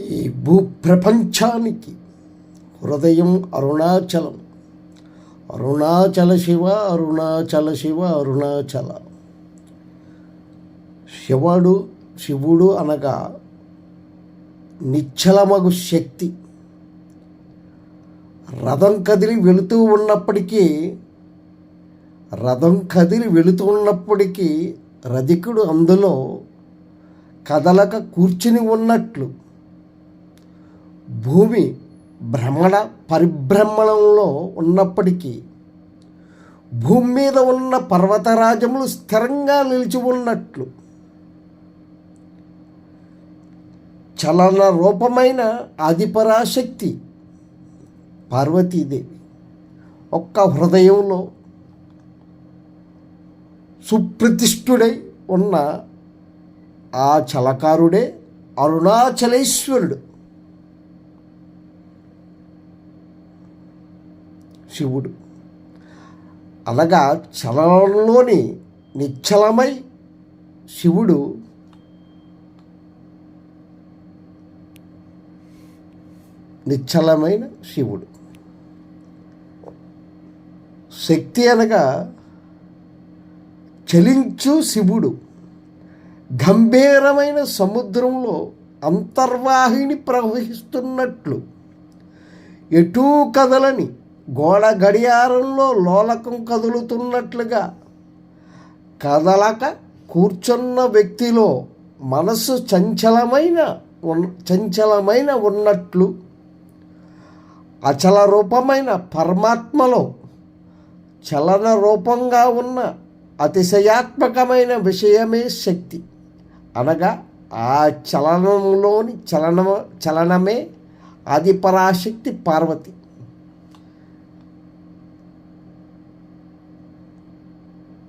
ఈ భూప్రపంచానికి హృదయం అరుణాచలం. అరుణాచల శివ అరుణాచల శివ అరుణాచల. శివుడు శివుడు అనగా నిశ్చలమగు శక్తి. రథం కదిలి వెళుతూ ఉన్నప్పటికీ రథం కదిలి వెళుతూ ఉన్నప్పటికీ రధికుడు అందులో కదలక కూర్చుని ఉన్నట్లు భూమి భ్రమణ పరిభ్రమణంలో ఉన్నప్పటికీ భూమి మీద ఉన్న పర్వతరాజములు స్థిరంగా నిలిచి ఉన్నట్లు చలన రూపమైన ఆదిపరాశక్తి పార్వతీదేవి ఒక్క హృదయంలో సుప్రతిష్ఠుడై ఉన్న ఆ చలకారుడే అరుణాచలేశ్వరుడు. శివుడు. అనగా చలనంలోని నిశ్చలమై శివుడు నిశ్చలమైన శివుడు. శక్తి అనగా చలించు శివుడు. గంభీరమైన సముద్రంలో అంతర్వాహిని ప్రవహిస్తున్నట్లు ఎటూ కదలని గోడ గడియారంలో లోలకం కదులుతున్నట్లుగా కదలక కూర్చున్న వ్యక్తిలో మనసు చంచలమైన చంచలమైన ఉన్నట్లు అచల రూపమైన పరమాత్మలో చలన రూపంగా ఉన్న అతిశయాత్మకమైన విషయమే శక్తి. అనగా ఆ చలనంలోని చలన చలనమే ఆది పరాశక్తి పార్వతి.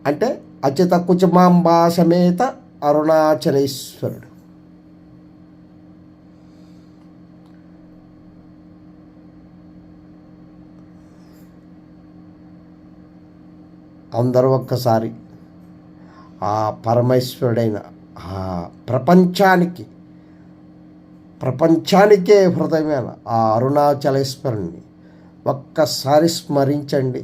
అంటే అచిత కుచుమాంబా సమేత అరుణాచలేశ్వరుడు. అందరూ ఒక్కసారి ఆ పరమేశ్వరుడైన ఆ ప్రపంచానికి ప్రపంచానికే హృదయమైన ఆ అరుణాచలేశ్వరుణ్ణి ఒక్కసారి స్మరించండి.